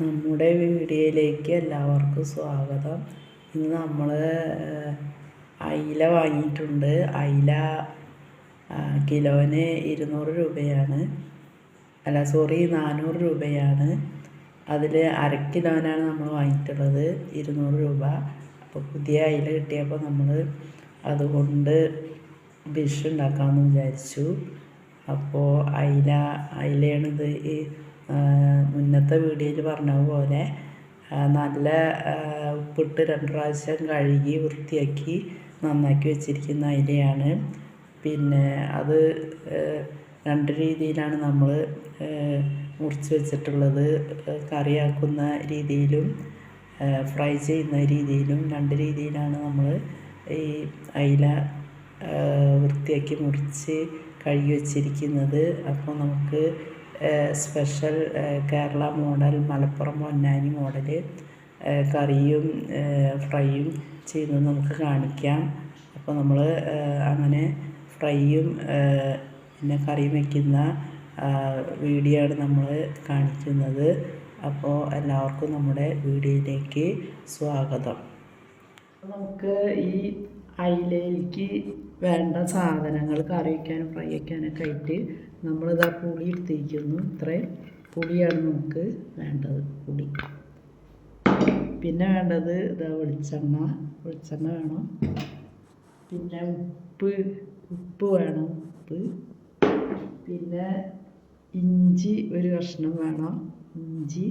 നമ്മുടെ വീഡിയോയിലേക്ക് എല്ലാവർക്കും സ്വാഗതം. ഇന്ന് നമ്മൾ അയില വാങ്ങിയിട്ടുണ്ട്. അയില കിലോന് ഇരുന്നൂറ് രൂപയാണ്. അല്ല സോറി നാനൂറ് രൂപയാണ്. അതിൽ അര കിലോനാണ് നമ്മൾ വാങ്ങിയിട്ടുള്ളത് ഇരുന്നൂറ് രൂപ. അപ്പോൾ പുതിയ അയില കിട്ടിയപ്പോൾ നമ്മൾ അതുകൊണ്ട് ഡിഷ് ഉണ്ടാക്കാമെന്ന് വിചാരിച്ചു. അപ്പോൾ അയില അയിലയാണിത്. ഈ മുന്നത്തെ വീഡിയോയിൽ പറഞ്ഞ പോലെ നല്ല ഉപ്പിട്ട് രണ്ട് പ്രാവശ്യം കഴുകി വൃത്തിയാക്കി നന്നാക്കി വെച്ചിരിക്കുന്ന അയിലയാണ്. പിന്നെ അത് രണ്ട് രീതിയിലാണ് നമ്മൾ മുറിച്ച് വെച്ചിട്ടുള്ളത്. കറിയാക്കുന്ന രീതിയിലും ഫ്രൈ ചെയ്യുന്ന രീതിയിലും രണ്ട് രീതിയിലാണ് നമ്മൾ ഈ അയില വൃത്തിയാക്കി മുറിച്ച് കഴുകി വെച്ചിരിക്കുന്നത്. അപ്പോൾ നമുക്ക് special Kerala model Malappuram Ponnani model കറിയും ഫ്രൈയും ചെയ്യുന്നത് നമുക്ക് കാണിക്കാം. അപ്പോൾ നമ്മൾ അങ്ങനെ ഫ്രൈയും പിന്നെ കറിയും വയ്ക്കുന്ന വീഡിയോ ആണ് നമ്മൾ കാണിക്കുന്നത്. അപ്പോൾ എല്ലാവർക്കും നമ്മുടെ വീഡിയോയിലേക്ക് സ്വാഗതം. നമുക്ക് ഈ അയിലയിലേക്ക് വേണ്ട സാധനങ്ങൾ കറി വയ്ക്കാനും ഫ്രൈ വയ്ക്കാനൊക്കെ ആയിട്ട് നമ്മളിതാ പുളി എടുത്തിരിക്കുന്നു. ഇത്രയും പുളിയാണ് നമുക്ക് വേണ്ടത് പുളി. പിന്നെ വേണ്ടത് ഇതാ വെളിച്ചെണ്ണ. വെളിച്ചെണ്ണ വേണം. പിന്നെ ഉപ്പ് ഉപ്പ് വേണം ഉപ്പ്. പിന്നെ ഇഞ്ചി ഒരു കഷ്ണം വേണം. ഇഞ്ചി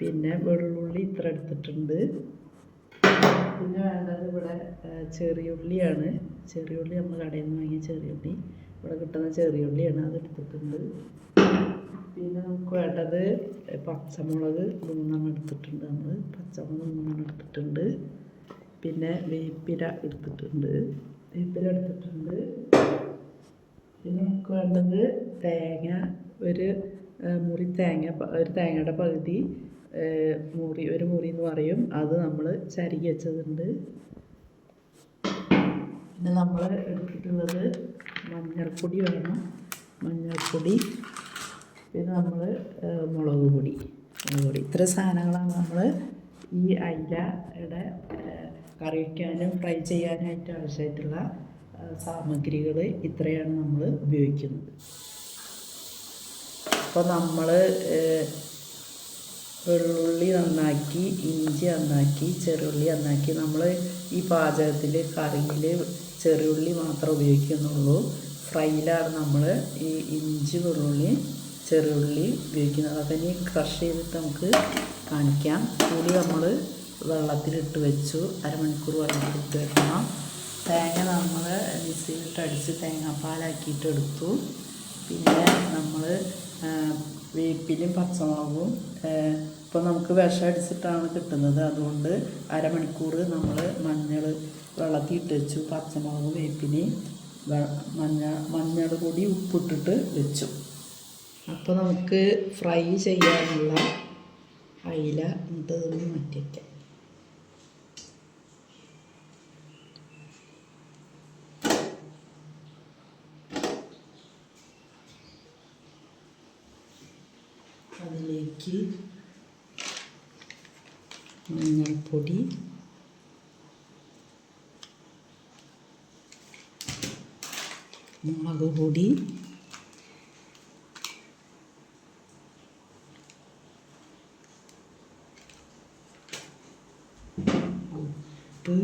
പിന്നെ വെള്ളുള്ളി ഇത്ര എടുത്തിട്ടുണ്ട്. പിന്നെ വേണ്ടത് ഇവിടെ ചെറിയുള്ളിയാണ് ചെറിയുള്ളി നമ്മൾ കടയിൽ നിന്ന് വാങ്ങിയ ചെറിയുള്ളി ഇവിടെ കിട്ടുന്ന ചെറിയുള്ളിയാണ് അത് എടുത്തിട്ടുണ്ട്. പിന്നെ നമുക്ക് വേണ്ടത് പച്ചമുളക് മൂന്നെണ്ണം എടുത്തിട്ടുണ്ട് നമ്മൾ പച്ചമുളക് മൂന്നെണ്ണം എടുത്തിട്ടുണ്ട്. പിന്നെ വേപ്പില എടുത്തിട്ടുണ്ട്. വേപ്പില എടുത്തിട്ടുണ്ട്. പിന്നെ നമുക്ക് വേണ്ടത് തേങ്ങ ഒരു മുറി തേങ്ങ ഒരു തേങ്ങയുടെ പകുതി മുറി ഒരു മുറി എന്ന് പറയും. അത് നമ്മൾ ചരുകി വെച്ചതുണ്ട്. പിന്നെ നമ്മൾ എടുത്തിട്ടുള്ളത് മഞ്ഞൾപ്പൊടി വേണം. മഞ്ഞൾപ്പൊടി പിന്നെ നമ്മൾ മുളക് പൊടി. മുളക് പൊടി. ഇത്ര സാധനങ്ങളാണ് നമ്മൾ ഈ അയിലയുടെ കറി വയ്ക്കാനും ഫ്രൈ ചെയ്യാനായിട്ട് ആവശ്യമായിട്ടുള്ള സാമഗ്രികൾ ഇത്രയാണ് നമ്മൾ ഉപയോഗിക്കുന്നത്. അപ്പോൾ നമ്മൾ വെള്ളുള്ളി നന്നാക്കി ഇഞ്ചി നന്നാക്കി ചെറുള്ളി നന്നാക്കി. നമ്മൾ ഈ പാചകത്തിൽ കറിയിൽ ചെറുള്ളി മാത്രം ഉപയോഗിക്കുന്നുള്ളൂ. ഫ്രൈയിലാണ് നമ്മൾ ഈ ഇഞ്ചി വെള്ളുള്ളി ചെറുള്ളി ഉപയോഗിക്കുന്നത്. അതൊക്കെ ഇനി ക്രഷ് ചെയ്തിട്ട് നമുക്ക് കാണിക്കാം. പുളി നമ്മൾ വെള്ളത്തിലിട്ട് വെച്ചു. അരമണിക്കൂർ വെള്ളത്തിലിട്ട് വെക്കണം. തേങ്ങ നമ്മൾ മിക്സിയിലിട്ട് അടിച്ച് തേങ്ങാപ്പാലാക്കിയിട്ട് എടുത്തു പിന്നെ നമ്മൾ വേപ്പിലും പച്ചമുളകും ഇപ്പോൾ നമുക്ക് വിഷം അടിച്ചിട്ടാണ് കിട്ടുന്നത്. അതുകൊണ്ട് അരമണിക്കൂർ നമ്മൾ മഞ്ഞൾ വെള്ളത്തിൽ ഇട്ട് വെച്ചു. പച്ചമുളക് വേപ്പിന് മഞ്ഞ മഞ്ഞൾ കൂടി ഉപ്പിട്ടിട്ട് വെച്ചു. അപ്പോൾ നമുക്ക് ഫ്രൈ ചെയ്യാനുള്ള അയില എന്നിട്ട് മാറ്റിയിട്ട് അതിലേക്ക് മഞ്ഞൾപ്പൊടി മുളക് പൊടി ഉപ്പ്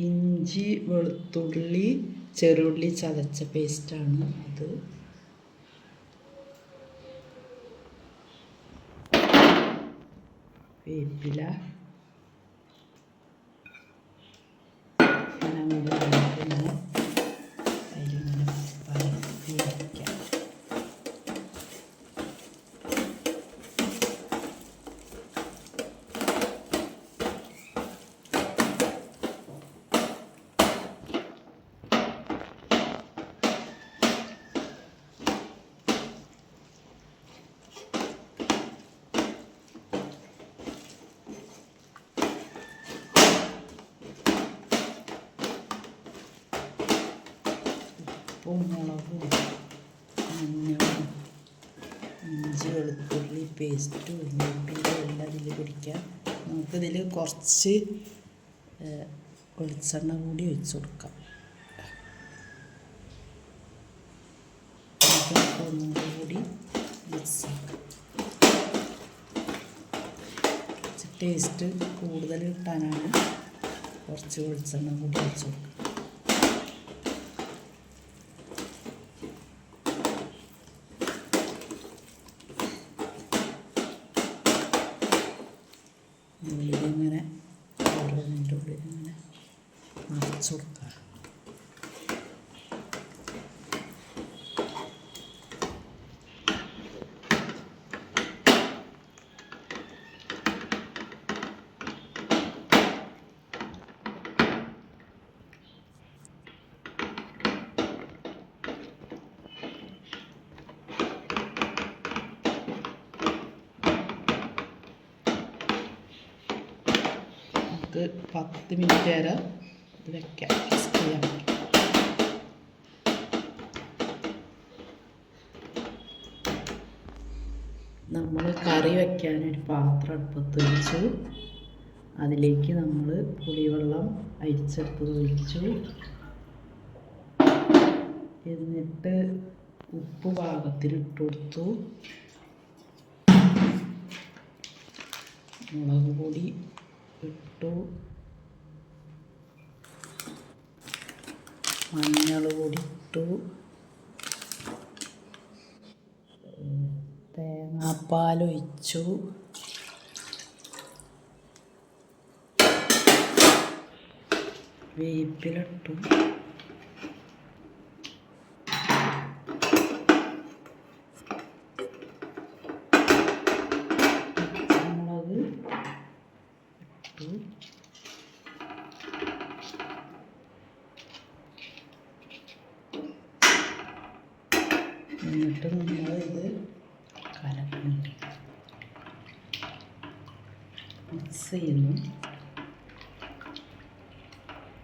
ഇഞ്ചി വെളുത്തുള്ളി ചെറുള്ളി ചതച്ച പേസ്റ്റാണ് അത്. വേപ്പില. ഉപ്പും മഞ്ഞളും ഇഞ്ചി വെളുത്തുള്ളി പേസ്റ്റും ഉള്ളിപ്പിന്റെ എല്ലാം ഇതിൽ പിടിക്കാം. നമുക്കിതിൽ കുറച്ച് വെളിച്ചെണ്ണ കൂടി ഒഴിച്ചു കൊടുക്കാം. കൂടി മിക്സ് ആക്കാം ടേസ്റ്റ് കൂടുതൽ കിട്ടാനാണ് കുറച്ച് വെളിച്ചെണ്ണ കൂടി ഒഴിച്ചു കൊടുക്കുക പത്ത് മിനിറ്റ് വരെ ഇത് വെക്കാം. റെസ്റ്റ് ചെയ്യാൻ നമ്മൾ കറി വെക്കാൻ ഒരു പാത്രം അടുപ്പത്ത് വെച്ചു. അതിലേക്ക് നമ്മൾ പുളിവെള്ളം അരിച്ചെടുത്തത് ഒഴിച്ചു. എന്നിട്ട് ഉപ്പ് പാകത്തിന് ഇട്ട് കൊടുത്തു. മുളക് പൊടി ഇട്ടു. മഞ്ഞൾ പൊടി ഇട്ടു തേങ്ങാപ്പാൽ ഒഴിച്ചു. വേപ്പിലിട്ടു പച്ചമുളക് ഇട്ടു എന്നിട്ട് നമ്മൾ ഇത് കലക്കുന്നുണ്ട് മിക്സ് ചെയ്യുന്നു.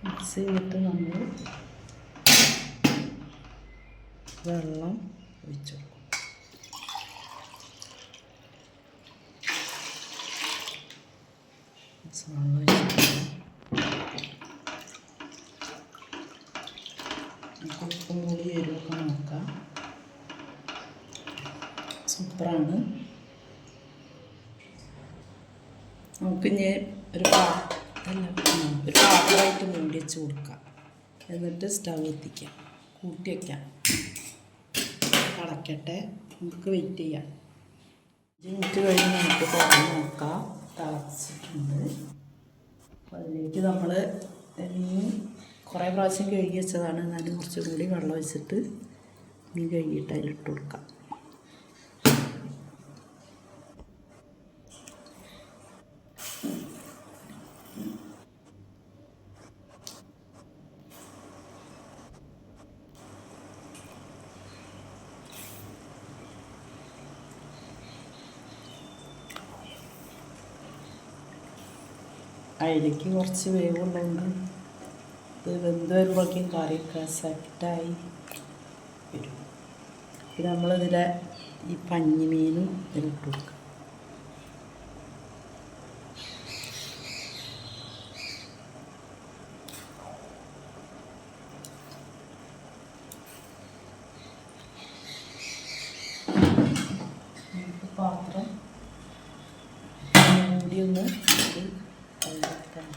മിക്സ് ചെയ്തിട്ട് നമ്മൾ വെള്ളം ഒഴിച്ചു ഉപ്പും കൂടി എരിവൊക്കെ നോക്കാം. സൂപ്പറാണ്. നമുക്ക് ഇനി ഒരു പാത്രം ഒരു പാത്രമായിട്ട് മൂടി വെച്ച് കൊടുക്കാം. എന്നിട്ട് സ്റ്റവ് എത്തിക്കാം. കൂട്ടി വയ്ക്കാം അടയ്ക്കട്ടെ നമുക്ക് വെയിറ്റ് ചെയ്യാം. അഞ്ച് മിനിറ്റ് കഴിഞ്ഞ് നമുക്ക് തുറന്ന് നോക്കാം. തിളച്ചിട്ടുണ്ട്. അപ്പോൾ അതിലേക്ക് നമ്മൾ മീൻ കുറേ പ്രാവശ്യം കഴുകി വെച്ചതാണ്. എന്നാലും കുറച്ചും കൂടി വെള്ളം ഒഴിച്ചിട്ട് മീൻ കഴുകിയിട്ട് അതിലിട്ട് കൊടുക്കാം. അതിലേക്ക് കുറച്ച് വേവുള്ളതുകൊണ്ട് ഇത് വെന്ത് വരുമ്പോഴേക്കും കറിയൊക്കെ സെറ്റായി വരും. പിന്നെ നമ്മളിതിലെ ഈ പഞ്ഞിമീനും ഇതിലിട്ട് കൊടുക്കുക പാത്രം മൂടി ഒന്ന് ഇത് അതിലേക്ക് ആക്കാം. ഒന്ന്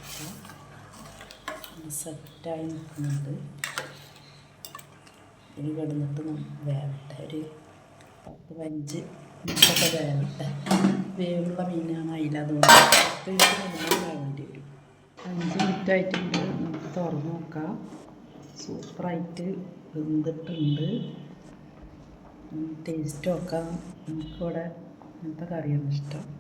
സെറ്റായി നിൽക്കുന്നുണ്ട്. ഇനി കിടന്നിട്ട് വേവട്ടെ ഒരു പത്ത് പതിനഞ്ച് മിനിറ്റൊക്കെ വേവട്ടെ. വേവുള്ള മീനാണ് അതിലതുകൊണ്ട് പത്ത് വരും. അഞ്ച് മിനിറ്റ് ആയിട്ടുണ്ട്. നമുക്ക് തുറന്ന് നോക്കാം. സൂപ്പറായിട്ട് വെന്തിട്ടുണ്ട്. ടേസ്റ്റ് നോക്കാം. നമുക്കിവിടെ ഇങ്ങനത്തെ കറിയാണ് ഇഷ്ടം.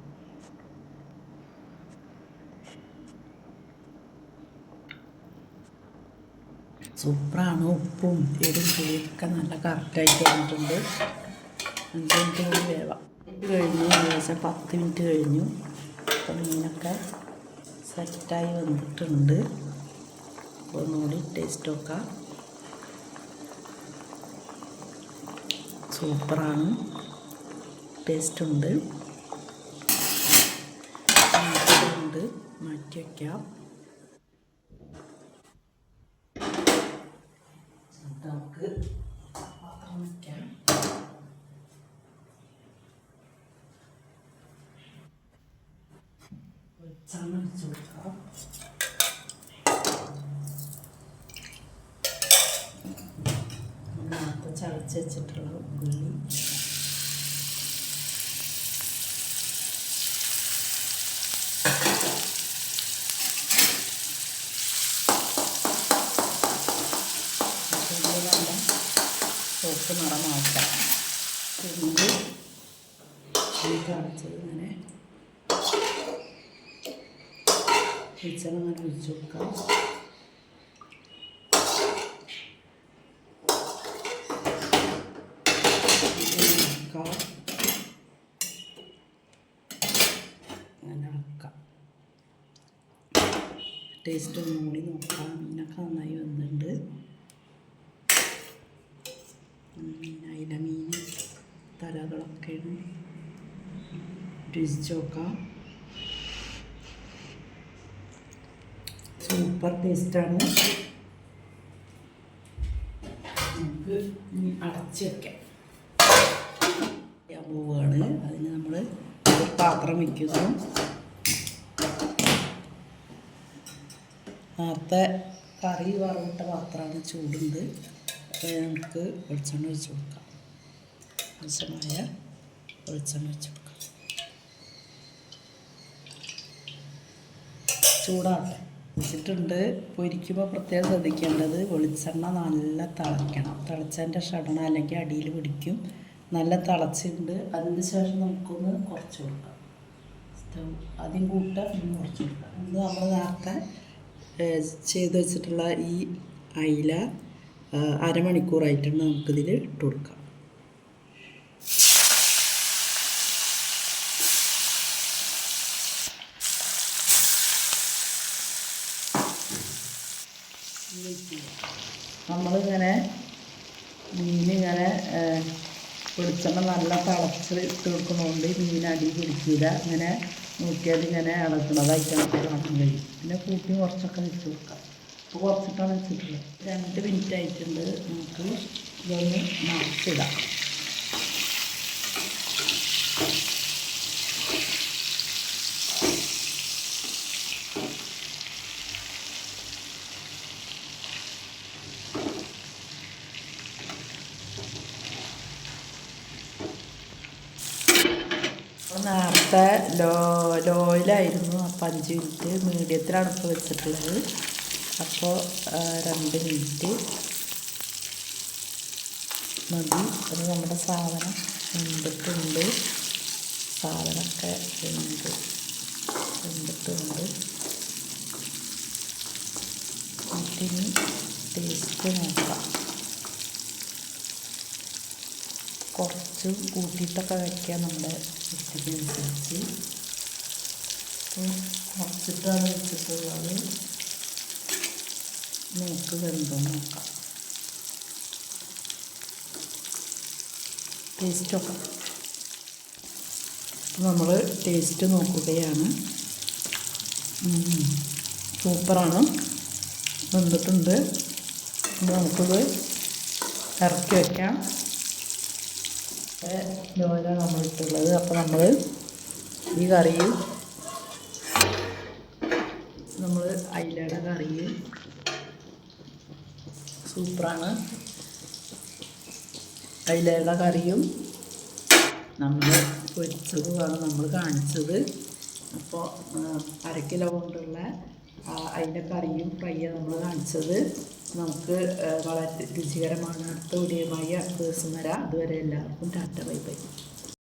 സൂപ്പറാണ്. ഉപ്പും എരിവും പുളിയൊക്കെ നല്ല കറക്റ്റായിട്ട് വന്നിട്ടുണ്ട്. അഞ്ച് മിനിറ്റ് കൂടി വേവാം. കഴിഞ്ഞു. ഏകദേശം പത്ത് മിനിറ്റ് കഴിഞ്ഞു. അപ്പോൾ മീനൊക്കെ സെറ്റായി വന്നിട്ടുണ്ട്. ഒന്നുകൂടി ടേസ്റ്റ് നോക്കാം. സൂപ്പറാണ്. ടേസ്റ്റ് ഉണ്ട്. മാറ്റി വയ്ക്കാം നമുക്ക് പാത്രം വയ്ക്കാം വെളിച്ചെണ്ണ ഒഴിച്ച് കൊടുക്കാം നേരത്തെ ചതച്ച് വെച്ചിട്ടുള്ള ഉള്ളി ഉള്ളിയിലുള്ള ചുവപ്പ് നിറമാക്കാം പിന്നെ ഈ കാണിച്ചത് ഇങ്ങനെ വെളിച്ചെണ്ണ ഇങ്ങനെ ഒഴിച്ച് കൊടുക്കാം. അങ്ങനെ ടേസ്റ്റ് ഒന്നും കൂടി നോക്കാം. മീനൊക്കെ നന്നായി വന്നിട്ടുണ്ട്. അയില മീൻ തലകളൊക്കെയാണ്. രുചിച്ച് നോക്കാം സൂപ്പർ ടേസ്റ്റാണ് നമുക്ക് ഇനി അടച്ച് വെക്കാം. ചെയ്യാൻ പോവുകയാണ് അതിന് നമ്മൾ പാത്രം വയ്ക്കുന്നു നേരത്തെ കറി വറവിട്ട പാത്രമാണ് ചൂടുണ്ട്. അപ്പോൾ നമുക്ക് വെളിച്ചെണ്ണ ഒഴിച്ച് കൊടുക്കാം. ആവശ്യമായ വെളിച്ചെണ്ണ ഒഴിച്ച് കൊടുക്കാം. ചൂടാട്ടെ വെച്ചിട്ടുണ്ട് പൊരിക്കുമ്പോൾ പ്രത്യേകം ശ്രദ്ധിക്കേണ്ടത് വെളിച്ചെണ്ണ നല്ല തിളയ്ക്കണം. തിളച്ചതിന്റെ ഷടണ അല്ലെങ്കിൽ അടിയിൽ പിടിക്കും. നല്ല തിളച്ചിട്ടുണ്ട്. അതിന് ശേഷം നമുക്കൊന്ന് കുറച്ച് കൊടുക്കാം. സ്റ്റൗ ആദ്യം കൂട്ടുക പിന്നെ കുറച്ച് കൊടുക്കാം. നമ്മൾ നേരത്തെ ചെയ്ത് വെച്ചിട്ടുള്ള ഈ അയില അരമണിക്കൂറായിട്ടാണ് നമുക്കിതിൽ ഇട്ട് കൊടുക്കാം. നമ്മളിങ്ങനെ മീനിങ്ങനെ വെളിച്ചെണ്ണ നല്ല തിളച്ച് ഇട്ട് കൊടുക്കുന്നതുകൊണ്ട് മീൻ അടി പിടിക്കില്ല ഇങ്ങനെ നോക്കിയാൽ ഇങ്ങനെ ഇളക്കുന്നതായിട്ട് നമുക്ക് കാണാൻ കഴിയും പിന്നെ കൂട്ടി കുറച്ചൊക്കെ വെച്ച് കൊടുക്കാം. അപ്പോൾ കുറച്ചിട്ടാണ് വെച്ചിട്ടുള്ളത്. രണ്ട് മിനിറ്റ് ആയിട്ടുണ്ട്. നമുക്ക് ഇതൊന്ന് മറിച്ചിടാം അപ്പോൾ നേരത്തെ ലോ ലോയിലായിരുന്നു അപ്പോൾ അഞ്ച് മിനിറ്റ് മീഡിയത്തിലാണ് ഇപ്പോൾ വെച്ചിട്ടുള്ളത്. അപ്പോൾ രണ്ട് മിനിറ്റ്. മതി. അത് നമ്മുടെ സാധനം വെന്തിട്ടുണ്ട്. സാധനമൊക്കെ വെന്ത് വെന്തിട്ടുണ്ട്. എന്നിട്ടിനി ടേസ്റ്റ് നോക്കാം. കുറച്ച് കൂട്ടിയിട്ടൊക്കെ വയ്ക്കാം നമ്മുടെ ഇഷ്ടത്തിനനുസരിച്ച് കുറച്ചിട്ടാണ് വെച്ചിട്ടുള്ളത്. നമുക്ക് വെന്തോ നോക്കാം. ടേസ്റ്റൊക്കെ നോക്കാം നമ്മൾ ടേസ്റ്റ് നോക്കുകയാണ്. സൂപ്പറാണ്. വെന്തിട്ടുണ്ട്. നമുക്കിത് ഇറക്കി വയ്ക്കാം ലോയിലാണ് നമ്മളിട്ടുള്ളത്. അപ്പോൾ നമ്മൾ ഈ കറിയിൽ നമ്മൾ അയിലയുടെ കറി സൂപ്പറാണ്. അയിലയുടെ കറിയും നമ്മൾ പൊരിച്ചതുമാണ് നമ്മൾ കാണിച്ചത്. അപ്പോൾ അരക്കിലോ കിലോ കൊണ്ടുള്ള അതിന്റെ കറിയും ഫ്രൈയാണ് നമ്മൾ കാണിച്ചത്. നമുക്ക് വളരെ രുചികരമാണ്. അടുത്ത വീഡിയോയുമായി അടുത്ത ദിവസം വരാം. അതുവരെ എല്ലാവർക്കും ടാറ്റ ബൈ ബൈ.